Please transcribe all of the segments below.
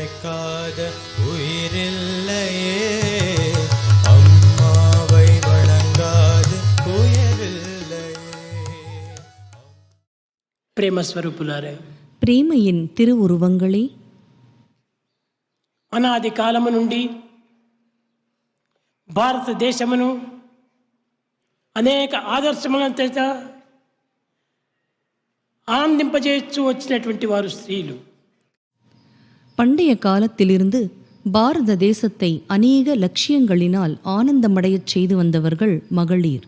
அழைக்காத உயிரில்லையே அம்மாவை வணங்காது உயரில்லையே ప్రేమ స్వరూపులారా பிரேமையின் திருவுருவங்களே అనాది కాలము నుండి భారతదేశమును అనేక ఆదర్శముల చేత ఆనందింపజేస్తూ వచ్చినటువంటి వారు స్త్రీలు பண்டைய காலத்திலிருந்து பாரத தேசத்தை அநேக லட்சியங்களினால் ஆனந்தமடையச் செய்து வந்தவர்கள் மகளிர்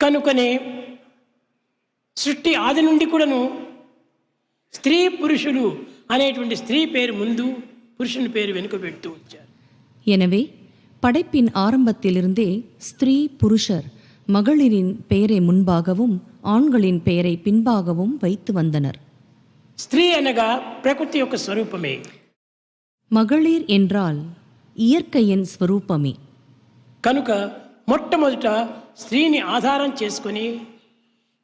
కనుకనే సృష్టి ఆది నుండి కూడాను స్త్రీ పురుషులు అనేటువంటి స్త్రీ పేరు ముందు పురుషుని పేరు వెనుక పెడుతూ వచ్చారు எனவே படைப்பின் ஆரம்பத்திலிருந்தே ஸ்திரீ புருஷர் மகளிரின் பெயரை முன்பாகவும் ஆண்களின் பெயரை பின்பாகவும் வைத்து வந்தனர் స్త్రీ అనగా ప్రకృతి యొక్క స్వరూపమే மகளிர் என்றால் இயற்கையின் ஸ்வரூபமே కనుక మొట్టమొదట స్త్రీని ఆధారం చేసుకొని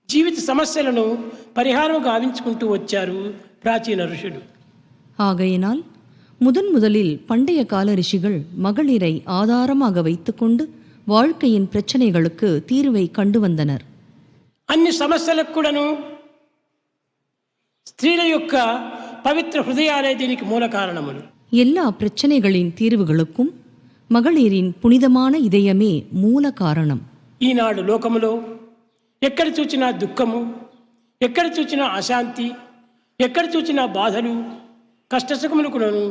జీవిత సమస్యలను పరిహారం గావించుకుంటూ వచ్చారు ప్రాచీన ఋషులు ஆகையினால் முதன் முதலில் பண்டைய கால ரிஷிகள் மகளிரை ஆதாரமாக வைத்துக்கொண்டு வாழ்க்கையின் பிரச்சனைகளுக்கு தீர்வை கண்டு வந்தனர் అన్ని సమస్యలకు కూడాను స్త్రీల యొక్క పవిత్ర హృదయాలే దీనికి మూల కారణములు எல்லா பிரச்சனைகளின் தீர்வுகளுக்கும் மகளிரின் புனிதமான இதயமே மூல காரணம் ఈనాడు లోకములో ఎక్కడ చూచినా దుఃఖము ఎక్కడ చూచినా అశాంతి ఎక్కడ చూచినా బాధలు కష్టసుఖములు కూడాను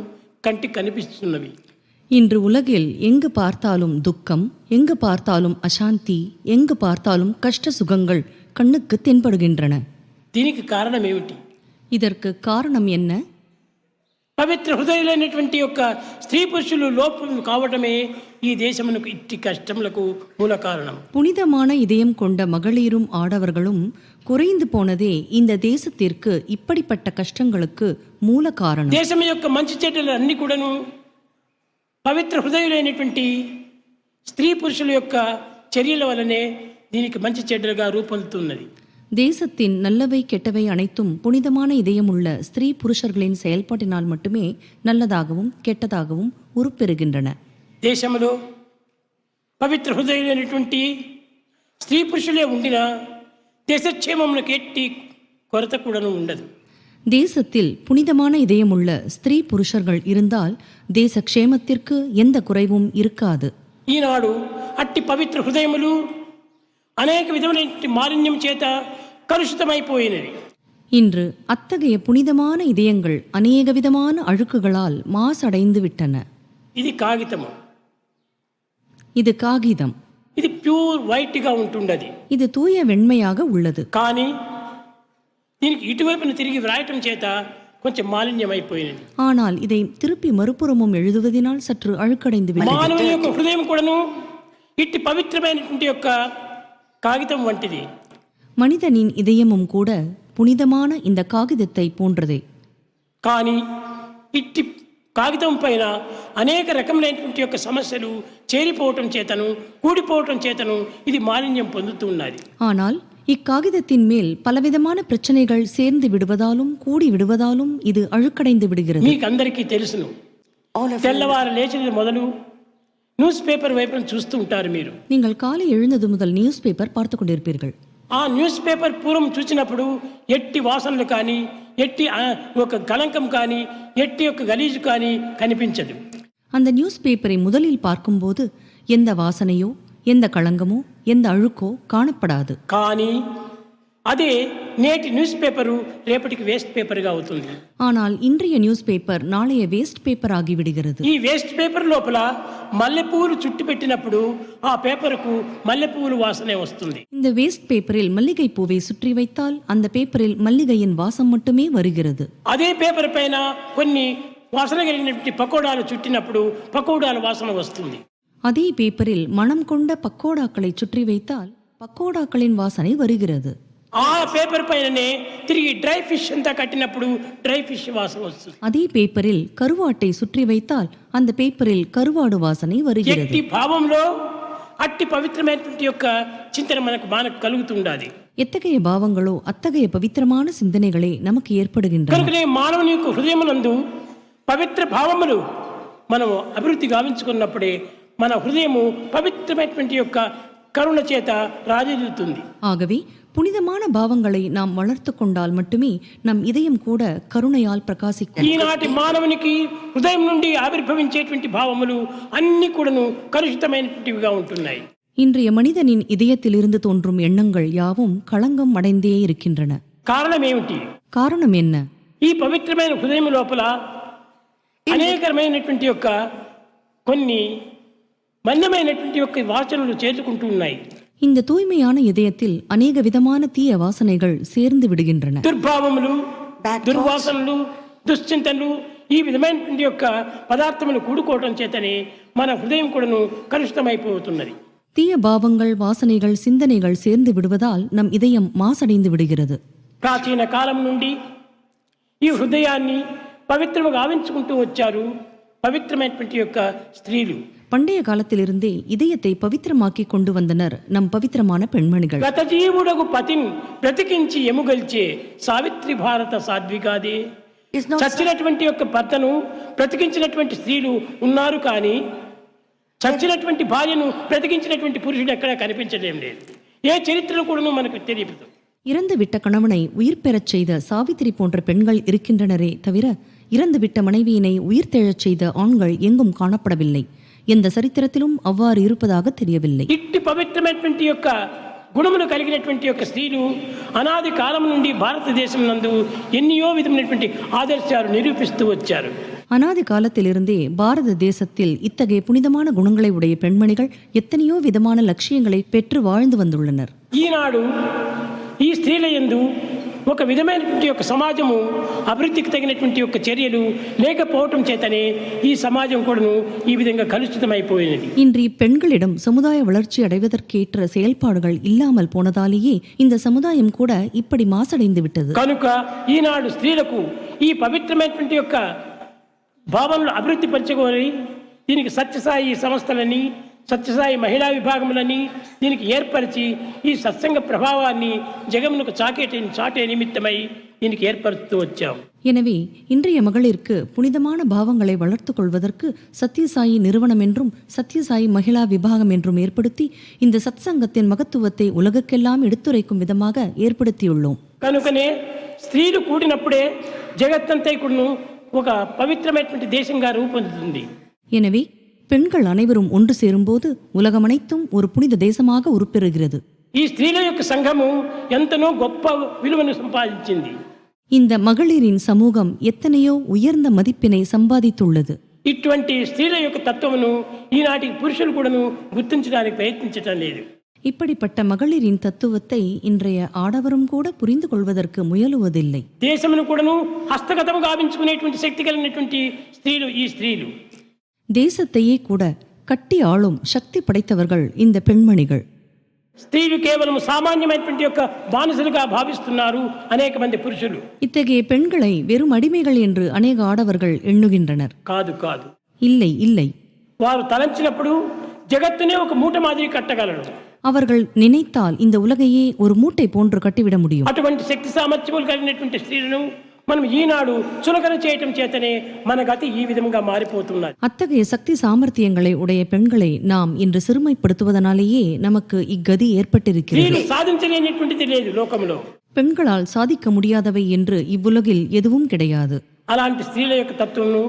కంటికి కనిపిస్తున్నవి இன்று உலகில் எங்கு பார்த்தாலும் துக்கம் எங்கு பார்த்தாலும் அசாந்தி எங்கு பார்த்தாலும் கஷ்ட சுகங்கள் கண்ணுக்கு தென்படுகின்றன దీనికి కారణం ఏమిటి இதற்கு காரணம் என்ன పవిత్ర హృదయులైనటువంటి యొక్క స్త్రీ పురుషులు లోపం కావటమే ఈ దేశమునకు ఇట్టి కష్టములకు మూల కారణం புனிதமான இதயம் கொண்ட மகளிரும் ஆடவர்களும் குறைந்து போனதே இந்த தேசத்திற்கு இப்படிப்பட்ட கஷ்டங்களுக்கு மூல காரணம் దేశం యొక్క మంచి చెడ్డలు అన్ని కూడాను పవిత్ర హృదయులైనటువంటి స్త్రీ పురుషుల యొక్క చర్యల వలనే దీనికి మంచి చెడ్డలుగా రూపొందుతున్నది தேசத்தின் நல்லவை கெட்டவை அனைத்தும் புனிதமான இதயமுள்ள ஸ்திரீ புருஷர்களின் செயல்பாட்டினால் மட்டுமே நல்லதாகவும் கெட்டதாகவும் உருப்பெறுகின்றன దేశంలో పవిత్ర హృదయులైనటువంటి స్త్రీ పురుషులే ఉండినా దేశక్షేమములకు ఎట్టి కొరత కూడాను ఉండదు தேசத்தில் புனிதமான இதயமுள்ள ஸ்திரீ புருஷர்கள் இருந்தால் தேச க்ஷேமத்திற்கு எந்த குறைவும் இருக்காது ఈనాడు అట్టి పవిత్ర హృదయములు அநேக விதமான மாலின்யம் சேத்த கலுஷிதமாய்ப்போயினது இன்று அத்தகைய புனிதமான இதயங்கள் அநேக விதமான அழுக்குகளால் மாசடைந்து விட்டன. இது காகிதம்? இது காகிதம். இது பியூர் వైట్ గా ఉంటుండది ఇది తూయ వెణ్మయాగా ఉళ్ళదు కానీ దీనికి ఇటువైపున விராயட்டம் వ్రాయటం கொஞ்சம் కొంచెం మాలిన్యమైపోయినది ஆனால் இதை திருப்பி மறுபுறமும் எழுதுவதினால் சற்று அழுக்கடைந்து மாనవుని యొక్క హృదయం కూడాను இட்டு పవిత్రమైనటువంటి యొక్క కాగితం వంటిది மனிதனின் இதயமும் கூட புனிதமான இந்த காகிதத்தை போன்றதே కానీ ఇట్టి కాగితం పైన అనేక రకములైనటువంటి యొక్క సమస్యలు చేరిపోవటం చేతను కూడిపోవటం చేతను ఇది మాలిన్యం పొందుతూ ఉన్నది ஆனால் இக்காகிதத்தின் மேல் பலவிதமான பிரச்சனைகள் சேர்ந்து விடுவதாலும் கூடி விடுவதாலும் இது அழுக்கடைந்து விடுகிறது మీకు అందరికీ తెలుసును తెల్లవారు లేచినది మొదలు న్యూస్ పేపర్ వైపున చూస్తూ ఉంటారు మీరు நீங்கள் காலை எழுந்தது முதல் நியூஸ் பேப்பர் பார்த்து கொண்டிருப்பீர்கள் ఆ న్యూస్ పేపర్ పూర్వం చూసినప్పుడు ఎట్టి వాసనలు కానీ ఎట్టి ఆ, ఒక కళంకం కానీ ఎట్టి యొక్క గలీజు కానీ కనిపించదు அந்த நியூஸ் பேப்பரை முதலில் பார்க்கும்போது எந்த வாசனையோ எந்த களங்கமோ எந்த அழுக்கோ காணப்படாது కానీ అదే నేటి న్యూస్ పేపరు రేపటికి వేస్ట్ పేపర్గా అవుతుంది ஆனால் இன்றைய நியூஸ் பேப்பர் நாளைய வேஸ்ட் பேப்பர் ஆகிவிடுகிறது ఈ వేస్ట్ పేపర్ లోపల మల్లెపూలు చుట్టి పెట్టినప్పుడు ఆ పేపర్కు మల్లెపూలు వాసనే వస్తుంది இந்த வேஸ்ட் பேப்பரில் மல்லிகை பூவை சுற்றி வைத்தால் அந்த பேப்பரில் மல்லிகையின் வாசம் மட்டுமே வருகிறது అదే పేపర్ పైన కొన్ని వాసన కలిగినటువంటి పకోడాలు చుట్టినప్పుడు పకోడాల వాసన వస్తుంది அதே பேப்பரில் மனம் கொண்ட பக்கோடாக்களை சுற்றி வைத்தால் பக்கோடாக்களின் வாசனை வருகிறது ఆ పేపర్ పైననే తిరిగి డ్రై ఫిష్ అంతా కట్టినప్పుడు డ్రై ఫిష్ వాసన వస్తుంది அதே பேப்பரில் கருவாட்டை சுற்றி வைத்தால் அந்த பேப்பரில் கருவாடு வாசனை வருகிறது ఎట్టి భావంలో అట్టి పవిత్రమైనటువంటి యొక్క చింతన మనకు మనకు కలుగుతుండాలి எத்தகைய பாவங்களோ அத்தகைய பவித்திரமான சிந்தனைகளே நமக்கு ஏற்படுகின்றன కనుకనే మానవుని యొక్క హృదయమునందు పవిత్ర భావములు మనము అభివృద్ధి గావించుకున్నప్పుడే మన హృదయము పవిత్రమైనటువంటి యొక్క కరుణ చేత రాజిల్లుతుంది ஆகவே புனிதமான பாவங்களை நாம் வளர்த்து கொண்டால் மட்டுமே நம் இதயம் கூட கருணையால் பிரகாசிக்கும் ఈనాటి మానవునికి హృదయం నుండి ఆవిర్భవించేటువంటి భావములు అన్ని కూడాను కలుషితమైనటువంటివిగా ఉంటున్నాయి இன்றைய மனிதனின் இதயத்திலிருந்து தோன்றும் எண்ணங்கள் யாவும் களங்கம் அடைந்தே இருக்கின்றன కారణం ఏమిటి காரணம் என்ன ఈ పవిత్రమైన హృదయం లోపల అనేకమైనటువంటి యొక్క కొన్ని మన్యమైనటువంటి యొక్క వాసనలు చేర్చుకుంటూ ఉన్నాయి இந்த தூய்மையான இதயத்தில் அநேக விதமான தீய வாசனைகள் சேர்ந்து விடுகின்றன దుర్భావములు దుర్వాసనలు దుశ్చింతలు ఈ విధమైనటువంటి యొక్క పదార్థములు కూడుకోవటం చేతనే మన హృదయం కూడాను కలుషితమైపోతున్నది தீய பாவங்கள் வாசனைகள் சிந்தனைகள் சேர்ந்து விடுவதால் நம் இதயம் மாசடைந்து விடுகிறது ప్రాచీన కాలం నుండి ఈ హృదయాన్ని పవిత్రము గావించుకుంటూ వచ్చారు పవిత్రమైనటువంటి యొక్క స్త్రీలు பண்டைய காலத்திலிருந்தே இதயத்தை பவித்திரமாக்கி கொண்டு வந்தனர் நம் பவித்திரமான பெண்மணிகள் గత జీవుడకు పతిని బ్రతికించి ఎముగల్చే సావిత్రి భారత సాధ్విగాదే Is not చచ్చినటువంటి యొక్క భర్తను బ్రతికించినటువంటి స్త్రీలు ఉన్నారు కానీ చచ్చినటువంటి భార్యను బ్రతికించినటువంటి పురుషుడు ఎక్కడా కనిపించడం లేదు ఏ చరిత్రలో కూడా మనకు తెలియదు இறந்துவிட்ட கணவனை உயிர் பெறச் செய்த சாவித்திரி போன்ற பெண்கள் இருக்கின்றனரே தவிர இறந்துவிட்ட மனைவியினை உயிர் தெழச் செய்த ஆண்கள் எங்கும் காணப்படவில்லை எந்த சரித்திரத்திலும் அவ்வாறு இருப்பதாக தெரியவில்லை ఇట్టి పవిత్రమైనటువంటి యొక్క గుణములు కలిగినటువంటి యొక్క స్త్రీలు అనాది కాలం నుండి భారతదేశం నందు ఎన్నో విధమైనటువంటి ఆదర్శాలు నిరూపిస్తూ వచ్చారు அனாதி காலத்திலிருந்தே பாரத தேசத்தில் இத்தகைய புனிதமான குணங்களை உடைய பெண்மணிகள் எத்தனையோ விதமான லட்சியங்களை பெற்று வாழ்ந்து வந்துள்ளனர் ఈనాడు ఈ స్త్రీల యందు ఒక విధమైనటువంటి యొక్క సమాజము అభివృద్ధికి తగినటువంటి యొక్క చర్యలు లేకపోవటం చేతనే ఈ సమాజం కూడాను ఈ విధంగా కలుషితమైపోయినది இன்று இப்பெண்களிடம் சமுதாய வளர்ச்சி அடைவதற்கேற்ற செயல்பாடுகள் இல்லாமல் போனதாலேயே இந்த சமுதாயம் கூட இப்படி மாசடைந்து விட்டது కనుక ఈనాడు స్త్రీలకు ఈ పవిత్రమైనటువంటి యొక్క భావనలు అభివృద్ధి పరచుకొని దీనికి సత్యసాయి సంస్థలని సత్యసాయి మహిళా విభాగములని దీనికి ఏర్పరిచి ఈ సత్సంగ ప్రభావాన్ని జగమునకు చాకేటి చాటే నిమిత్తమై దీనికి ఏర్పరుస్తూ వచ్చాం எனவே இன்றைய மகளிருக்கு புனிதமான பாவங்களை வளர்த்துக் கொள்வதற்கு சத்யசாயி நிறுவனம் என்றும் சத்யசாயி மகிழா விபாகம் என்றும் ஏற்படுத்தி இந்த சத்சங்கத்தின் மகத்துவத்தை உலகுக்கெல்லாம் எடுத்துரைக்கும் விதமாக ஏற்படுத்தியுள்ளோம் కనుకనే స్త్రీలు కూడినప్పుడే జగత్తంతా కూడాను ఒక పవిత్రమైనటువంటి దేశంగా రూపొందుతుంది எனவே பெண்கள் அனைவரும் ஒன்று சேரும்போது உலகமனைத்தும் ஒரு புனித தேசமாக உருப்பெறுகிறது ఈ స్త్రీల యొక్క సంఘము ఎంతనో గొప్ప విలువను సంపాదించింది இந்த மகளிரின் சமூகம் எத்தனையோ உயர்ந்த மதிப்பினை சம்பாதித்துள்ளது ఇటువంటి స్త్రీల యొక్క తత్వమును ఈనాటి పురుషులు కూడాను గుర్తించడానికి ప్రయత్నించటం లేదు இப்படிப்பட்ட மகளிரின் தத்துவத்தை இன்றைய ஆடவரும் கூட புரிந்து கொள்வதற்கு முயலுவதில்லை దేశమును కూడాను హస్తగతం గావించుకునేటువంటి శక్తి కలిగినటువంటి స్త్రీలు ఈ స్త్రీలు தேசத்தையே கூட கட்டி ஆளும் சக்தி படைத்தவர்கள் இந்த பெண்மணிகள் స్త్రీలు కేవలం సామాన్యమైనటువంటి యొక్క బానిసలుగా భావిస్తున్నారు అనేక మంది పురుషులు இத்தகைய பெண்களை வெறும் அடிமைகள் என்று அநேக ஆடவர்கள் எண்ணுகின்றனர் కాదు కాదు இல்லை இல்லை వారు తలంచినప్పుడు జగత్తునే ఒక మూట మాదిరి కట్టగలరు அவர்கள் நினைத்தால் இந்த உலகையே ஒரு மூட்டை போன்று கட்டிவிட முடியும் అటువంటి శక్తి సామర్థ్యములు కలిగినటువంటి స్త్రీలను మనం ఈనాడు చులకన చేయటం చేతనే మన గతి ఈ విధంగా మారిపోతున్నది அத்தகைய சக்தி சாமர்த்தியங்களை உடைய பெண்களை நாம் இன்று சிறுமைப்படுத்துவதனாலேயே நமக்கு இக்கதி ஏற்பட்டிருக்கிறது స్త్రీలు సాధించలేనటువంటిది లేదు లోకంలో பெண்களால் சாதிக்க முடியாதவை என்று இவ்வுலகில் எதுவும் கிடையாது అలాంటి స్త్రీల యొక్క తత్వమును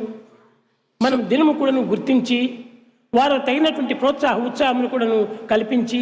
మనం దినము కూడాను గుర్తించి వారు తగినటువంటి ప్రోత్సాహ ఉత్సాహములు కూడాను కల్పించి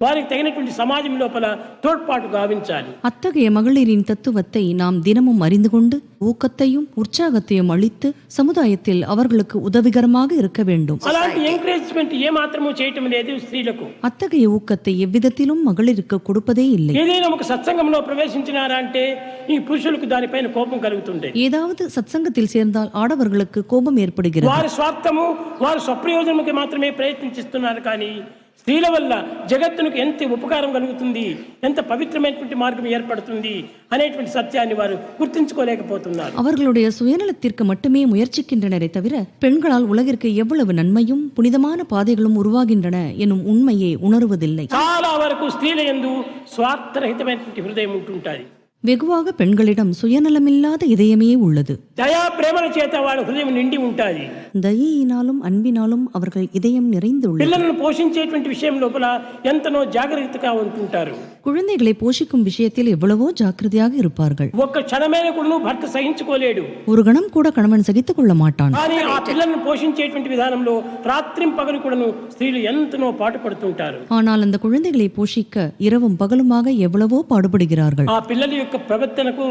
వారికి తగినటువంటి సమాజం లోపల తోడ్పాటు గావించాలి அத்தகைய மகளிரின் தத்துவத்தை நாம் தினமும் அறிந்து கொண்டு ஊக்கத்தையும் உற்சாகத்தையும் அளித்து சமுதாயத்தில் அவர்களுக்கு உதவிகரமாக இருக்க வேண்டும் అలాంటి ఎంకరేజ్మెంట్ ఏ మాత్రము చేయటం లేదు స్త్రీలకు அத்தகைய ஊக்கத்தை எவ்விதத்திலும் மகளிருக்கு கொடுப்பதே இல்லை ఏదైనా ఒక సత్సంగంలో ప్రవేశించినారా అంటే ఈ పురుషులకు దానిపైన కోపం కలుగుతుండే ஏதாவது சத்சங்கத்தில் சேர்ந்தால் ஆடவர்களுக்கு கோபம் ஏற்படுகிறது వారి స్వార్థము వారి స్వప్రయోజనముకి మాత్రమే ప్రయత్నిస్తున్నారు కానీ స్త్రీల వల్ల జగత్తునికి ఎంత ఉపకారం కలుగుతుంది ఎంత పవిత్రమైనటువంటి మార్గం ఏర్పడుతుంది అనేటువంటి సత్యాన్ని వారు గుర్తించుకోలేకపోతున్నారు அவர்களுடைய சுயநலத்திற்கு மட்டுமே முயற்சிக்கின்றனரே தவிர பெண்களால் உலகிற்கு எவ்வளவு நன்மையும் புனிதமான பாதைகளும் உருவாகின்றன எனும் உண்மையை உணருவதில்லை చాలా వరకు స్త్రీల ఎందు స్వార్థరహితమైనటువంటి హృదయం ఉంటుంటుంది வெகுவாக பெண்களிடம் சுயநலமில்லாத இதயமே உள்ளது దయా ప్రేమల చేత వాళ్ళ హృదయం నిండి ఉంటుంది தயையினாலும் அன்பினாலும் அவர்கள் இதயம் நிறைந்துள்ளது పిల్లలను పోషించేటువంటి విషయం లోపల ఎంతనో జాగ్రత్తగా ఉంటుంటారు குழந்தைகளை போஷிக்கும் விஷயத்தில் எவ்வளவோ ஜாக்கிரதையாக இருப்பார்கள் ఒక్క క్షణమైన కూడా భర్త సహించుకోలేడు ஒரு கணம் கூட கணவன் சகித்துக் கொள்ள மாட்டான் కానీ ఆ పిల్లలను పోషించేటువంటి విధానంలో రాత్రిం పగలు కూడాను స్త్రీలు ఎంతనో పాటు పడుతుంటారు ஆனால் அந்த குழந்தைகளை போஷிக்க இரவும் பகலுமாக எவ்வளவோ பாடுபடுகிறார்கள் ఆ పిల్లల యొక్క ప్రవర్తనకు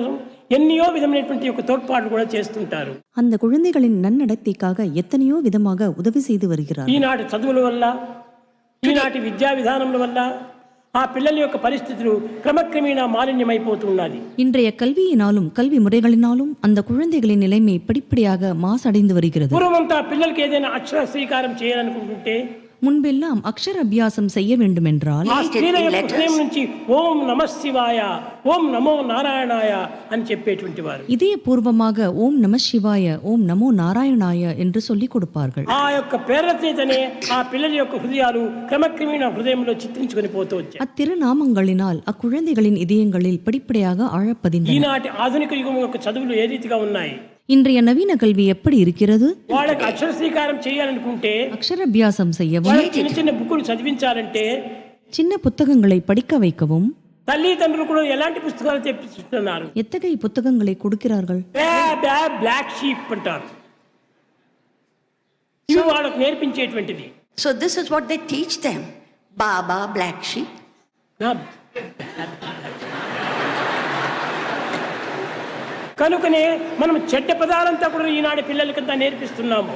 ఎన్నో విధమైనటువంటి యొక్క తోడ్పాటు కూడా చేస్తుంటారు அந்த குழந்தைகளின் நன்னடத்தைக்காக எத்தனையோ விதமாக உதவி செய்து வருகிறார் ఈనాటి చదువుల వల్ల ఈనాటి విద్యా విధానముల వల్ల ఆ పిల్లల యొక్క పరిస్థితులు క్రమక్రమేణా మాలిన్యమైపోతున్నది இன்றைய கல்வியினாலும் கல்வி முறைகளினாலும் அந்த குழந்தைகளின் நிலைமை படிப்படியாக மாசடைந்து வருகிறது పూర్వమంతా పిల్లలకి ఏదైనా అక్షర స్వీకారం చేయాలనుకుంటుంటే முன்பெல்லாம் அக்ஷர அபியாசம் செய்ய வேண்டுமென்றால் ఆ స్త్రీల యొక్క హృదయం నుంచి ఓం నమ శివాయ ఓం నమో నారాయణాయ అని చెప్పేటువంటి వారు இதயபூர்வமாக ஓம் நம சிவாய ஓம் நமோ நாராயணாய என்று சொல்லிக் கொடுப்பார்கள் ఆ యొక్క ప్రేరణ చేతనే ఆ పిల్లల యొక్క హృదయాలు క్రమక్రమేణా హృదయంలో చిత్రించుకొని పోతూ వచ్చాయి அத்திருநாமங்களினால் அக்குழந்தைகளின் இதயங்களில் படிப்படியாக ஆழப்பதிந்தன ఈనాటి ఆధునిక యుగం యొక్క చదువులు ఏ రీతిగా ఉన్నాయి இன்றைய நவீன கல்வி எப்படி இருக்கிறது వాళ్ళకి అక్షర స్వీకారం చేయాలనుకుంటే அக்ஷராபியாசம் செய்யவும் వాళ్ళకి చిన్న చిన్న బుక్కులు చదివించాలంటే சின்ன புத்தகங்களை படிக்க வைக்கவும் తల్లిదండ్రులు కూడా ఎలాంటి పుస్తకాలు తెప్పిస్తున్నారు எத்தகைய புத்தகங்களை கொடுக்கிறார்கள் బ్లాక్ షీప్ అంటారు ఇవి వాళ్ళకు నేర్పించేటువంటిది So this is what they teach them. Baba, black sheep. నా- కనుకనే మనం చెడ్డ పదాలంతా కూడా ఈనాడు పిల్లలకంతా నేర్పిస్తున్నాము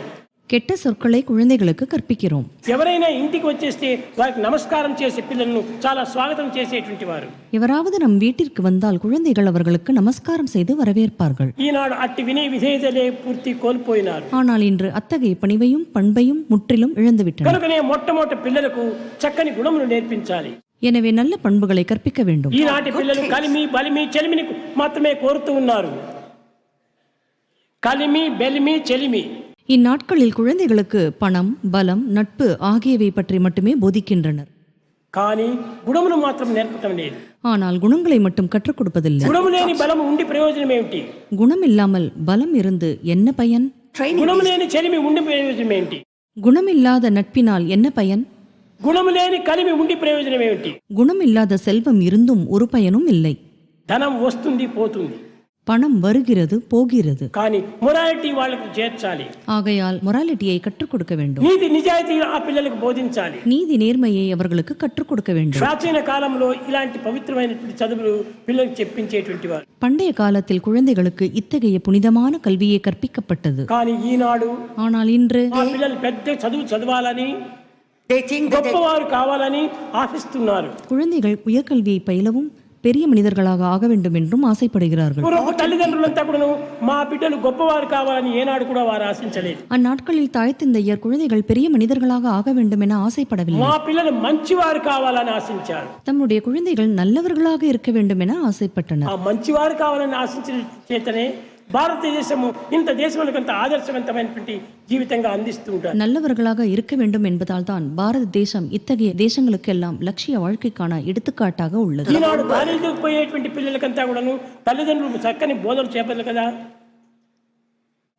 கெட்ட சொற்களை குழந்தைகளுக்கு கற்பிக்கிறோம் ఎవరైనా ఇంటికి వచ్చేస్తే వారికి నమస్కారం చేసే పిల్లలను చాలా స్వాగతం చేసేటువంటి వారు எவராவது நம் வீட்டிற்கு வந்தால் குழந்தைகள் அவர்களுக்கு நமஸ்காரம் செய்து வரவேற்பார்கள் ఈనాడు అట్టి వినయ విధేయతలే పూర్తి కోల్పోయినారు ஆனால் இன்று அத்தகைய பணிவையும் பண்பையும் முற்றிலும் இழந்துவிட்டனர் కనుకనే మొట్టమొదటి పిల్లలకు చక్కని గుణములు నేర్పించాలి எனவே நல்ல பண்புகளை கற்பிக்க வேண்டும் ఈనాటి పిల్లలు కలిమి బలిమి చెలిమిని మాత్రమే కోరుతూ ఉన్నారు కలిమి బెలిమి చెలిమి இந்நாட்களில் குழந்தைகளுக்கு பணம் பலம் நட்பு ஆகியவை பற்றி மட்டுமே போதிக்கின்றனர் కానీ గుణమును మాత్రం నేర్పటం లేదు ஆனால் குணங்களை மட்டும் கற்றுக் கொடுப்பதில்லை గుణము లేని బలము ఉండి ప్రయోజనం ఏమిటి குணம் இல்லாமல் பலம் இருந்து என்ன பயன் Training. గుణము లేని చెలిమి ఉండి ప్రయోజనం ఏమిటి குணமில்லாத நட்பினால் என்ன பயன் గుణము లేని కలిమి ఉండి ప్రయోజనం ఏమిటి குணமில்லாத செல்வம் இருந்தும் ஒரு பயனும் இல்லை ధనం వస్తుంది పోతుంది பணம் வருகிறது போகிறது కానీ మొరాలిటీ వాళ్ళకు చేర్చాలి ஆகையால் மொராலிட்டியை கற்றுக் கொடுக்க வேண்டும் నీతి నిజాయితీ ఆ పిల్లలకు బోధించాలి நீதி நேர்மையை அவர்களுக்கு கற்றுக் கொடுக்க வேண்டும் ప్రాచీన కాలంలో ఇలాంటి పవిత్రమైనటువంటి చదువులు పిల్లలకు చెప్పించేటువంటి వారు பண்டைய காலத்தில் குழந்தைகளுக்கு இத்தகைய புனிதமான கல்வியே கற்பிக்கப்பட்டது కానీ ఈనాడు ஆனால் இன்று ఆ పిల్లలు పెద్ద చదువు చదవాలని They think that they, గొప్పవారు కావాలని ఆశిస్తున్నారు குழந்தைகள் உயர்கல்வியை பயிலவும் பெரிய மனிதர்களாக ஆக வேண்டும் என்றும் ஆசைப்படுகிறார்கள். அந்நாட்களில் தாய் தந்தையர் குழந்தைகள் பெரிய மனிதர்களாக ஆக வேண்டும் என ஆசைப்படவில்லை. தம்முடைய குழந்தைகள் நல்லவர்களாக இருக்க வேண்டும் என ஆசைப்பட்டனர். ఆ మంచివారు కావాలని ఆశించిన చేతనే భారతదేశము ఇంత దేశములకు అంత ఆదర్శవంతమైనటువంటి జీవితంగా అందిస్తూ ఉంటారు நல்லவர்களாக இருக்க வேண்டும் என்பதால் தான் பாரத தேசம் இத்தகைய தேசங்களுக்கெல்லாம் லட்சிய வாழ்க்கைக்கான எடுத்துக்காட்டாக உள்ளது ఈనాడు కాలేజీకి పోయేటువంటి పిల్లలకంతా కూడాను తల్లిదండ్రులు చక్కని బోధన చేపలు కదా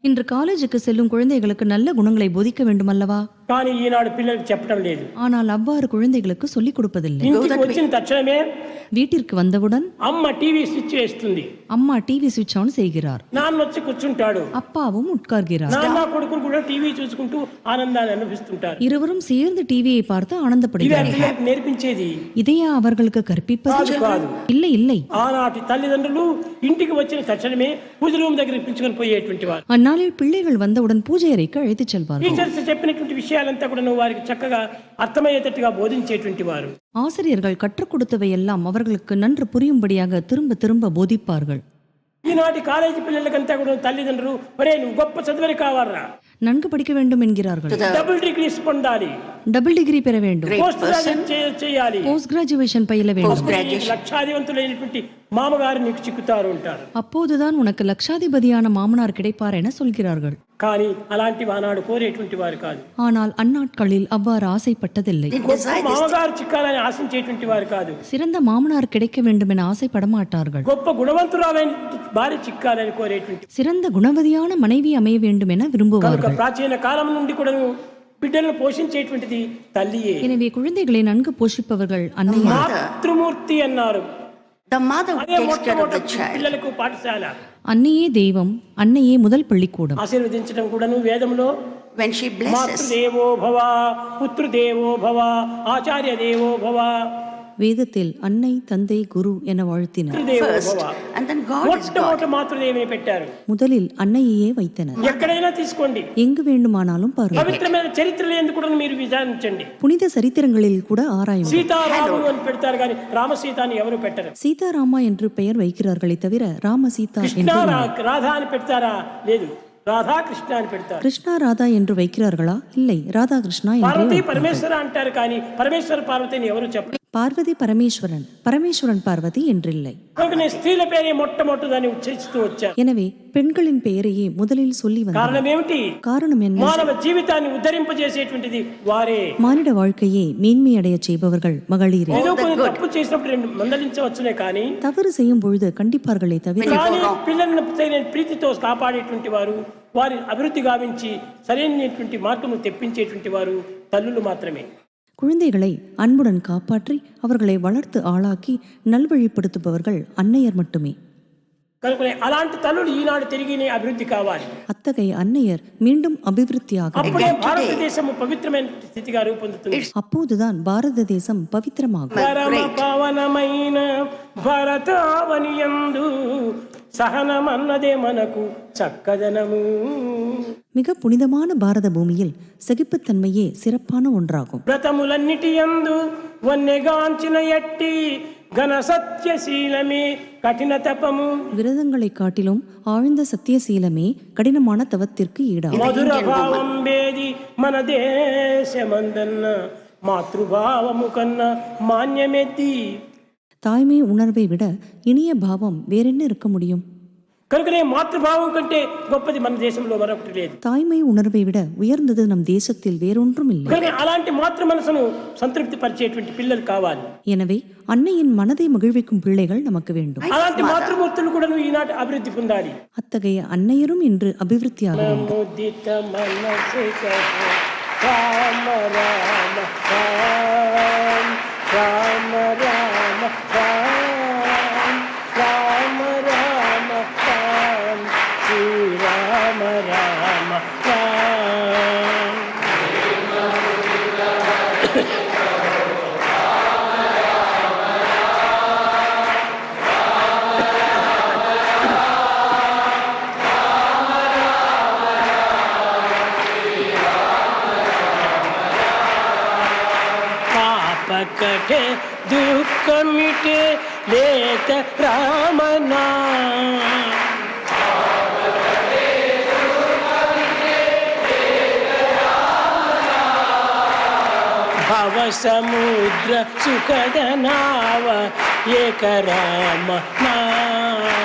இன்று காலேஜுக்கு செல்லும் குழந்தைகளுக்கு நல்ல குணங்களை போதிக்க வேண்டும் அல்லவா కానీ ఈనాడు పిల్లలకు చెప్పడం లేదు ஆனால் அவ்வாறு குழந்தைகளுக்கு சொல்லிக் கொடுப்பதில்லை ఇంటికి వచ్చిన తక్షణమే வீட்டிற்கு வந்தவுடன் అమ్మ టీవీ స్విచ్ వేస్తుంది அம்மா டிவி சுவிட்ச் ஆன் செய்கிறார் నాన్న వచ్చి కూర్చుంటాడు அப்பாவும் உட்கார்கிறார் నాన్న కొడుకులు కూడా టీవీ చూసుకుంటూ ఆనందాన్ని అనుభవిస్తుంటారు இருவரும் சேர்ந்து டிவியை பார்த்து ఇది ఆ ஆனந்தப்படுகிறார் పిల్లలకు నేర్పించేది இதையா அவர்களுக்கு கற்பிப்பது కాదు కాదు இல்லை இல்லை ఆనాటి తల్లిదండ్రులు ఇంటికి వచ్చిన తక్షణమే పూజ రూమ్ దగ్గర పిలుచుకొని పోయేటువంటి వారు அந்நாளில் பிள்ளைகள் வந்தவுடன் பூஜை அறைக்கு அழைத்துச் செல்வார்கள் టీచర్స్ చెప్పినటువంటి విషయాలంతా కూడా వారికి చక్కగా అర్థమయ్యేటట్టుగా బోధించేటువంటి వారు ஆசிரியர்கள் கற்றுக் கொடுத்தவை எல்லாம் அவர்களுக்கு நன்று புரியும்படியாக திரும்ப திரும்ப போதிப்பார்கள் ఈనాటి కాలేజీ పిల్లలకంతా కూడా తల్లిదండ్రులు ఒరే నువ్వు గొప్ప చదువుని కావాలరా நன்கு படிக்க வேண்டும் என்கிறார்கள் To the డబుల్ డిగ్రీస్ పొందాలి டபுள் டிகிரி பெற வேண்டும் great పోస్ట్ person, గ్రాడ్యుయేట్ చే- చేయాలి போஸ்ட் கிராஜுவேஷன் பயில வேண்டும் Post graduation. లక్షాధివంతులైనటువంటి మామగారు నీకు చిక్కుతారు ఉంటారు அப்போதுதான் உனக்கு லட்சாதிபதியான மாமனார் கிடைப்பார் என சொல்கிறார்கள் కానీ అలాంటి ఆనాడు కోరేటువంటి వారు కాదు ஆனால் அந்நாட்களில் அவ்வாறு ஆசைப்பட்டதில்லை didn't గొప్ప desire this. మామగారు చిక్కాలని ఆశించేటువంటి వారు కాదు சிறந்த மாமனார் கிடைக்க வேண்டும் என ஆசைப்பட மாட்டார்கள் గొప్ప గుణవంతురాలైన భార్య చిక్కాలని కోరేటువంటి சிறந்த குணவதியான மனைவி அமைய வேண்டும் என కనుక விரும்புவார்கள் ప్రాచీన కాలం నుండి కూడా బిడ్డలను పోషించేటువంటిది తల్లియే எனவே குழந்தைகளை நன்கு போஷிப்பவர்கள் அன்னையர் మాతృమూర్తి అన్నారు The mother who అదే takes care of the మొట్టమొదటి child. పిల్లలకు పాఠశాల அன்னையே தெய்வம் அன்னையே முதல் பள்ளிக்கூடம் ఆశీర్వదించడం కూడాను వేదంలో When she blesses, మాతృదేవో భవ పుత్రుదేవో భవ ఆచార్య దేవో భవ வேதத்தில் அன்னை தந்தை குரு என வாழ்த்தினர். முதலில் அன்னையே வைத்தனர். எங்கு வேண்டுமானாலும் பாருங்கள். புனித சரித்திரங்களில் கூட ஆராயும் சீதாராமா என்று பெயர் வைக்கிறார்களே தவிர ராம சீதா என்று రాధా కృష్ణ అని పెడతారు కృష్ణ రాధా ఎందు వైక్రారుగళా ఇల్లై రాధా కృష్ణ పార్వతి పరమేశ్వర అంటారు காரி. పరమేశ్వర பார்வதி எவரு చెప్పారు పార్వతి పరమేశ్వరన్ பரமேஸ்வரன் பார்வதி என்றில்லை. எனவே பெண்களின் பெயரையே முதலில் சொல்லி வந்தார் காரணம் என்ன? மானிட வாழ்க்கையை மேன்மையடைய செய்பவர்கள் மகளிரே. தவறு செய்யும் பொழுது கண்டிப்பார்களே தவிர ప్రీతితో కాపాడేటువంటి వారు వారి அபிவிருத்தி గావించి సరైనటువంటి మార్గము తెప్పించేటువంటి వారు తల్లులు మాత్రమే குழந்தைகளை அன்புடன் காப்பாற்றி அவர்களை வளர்த்து ஆளாக்கி நல்வழிப்படுத்துபவர்கள் அன்னையர் மட்டுமே. அத்தகைய அன்னையர் மீண்டும் அபிவிருத்தியாக அப்போதுதான் பாரத தேசம் பவித்திரமாகும். சகனம் அன்னதே மனக்கு சக்கதனமு. மிக புனிதமான பாரத பூமியில் சகிப்புத்தன்மையே சிறப்பான ஒன்றாகும். பிரதமுலன்னிட்டி எந்து ஒன்னெகாஞ்சின எட்டி கனசத்தியசீலமே கடின தபமும் விரதங்களை காட்டிலும் ஆழ்ந்த சத்தியசீலமே கடினமான தவத்திற்கு ஈடாகும். மதுர பாவம் பேதி மன தேசமந்தன்ன மாத்ருபாவமு கண்ண மான்யமெத்தி. தாய்மை உணர்வை விட இனிய பாவம் வேறென்ன இருக்க முடியும்? தாய்மை உணர்வை விட உயர்ந்தது நம் దేశத்தில் వేరొంటం இல்லை అలాంటి మాతృ మనసును సంతృప్తి పరిచేటువంటి పిల్లలు కావాలి எனவே அன்னையின் மனதை மகிழ்விக்கும் பிள்ளைகள் நமக்கு வேண்டும். అలాంటి మాతృమూర్తులు కూడా ఈనాటి అభివృద్ధి పొందాలి அத்தகைய அன்னையரும் இன்று அபிவிருத்தியாக ராம ராம ராம ராம ராம. कटे दुख मिटे लेत राम नाम। भव समुद्र सुखद नाव एक राम नाम।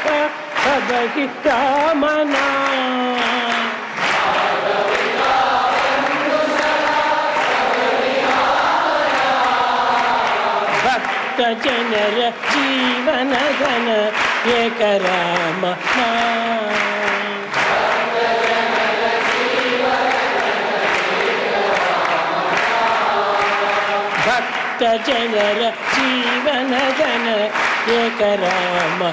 सत सदहि कामना भक्तजनर जीवनधन एक राम भक्तजनर जीवनधन ये करामा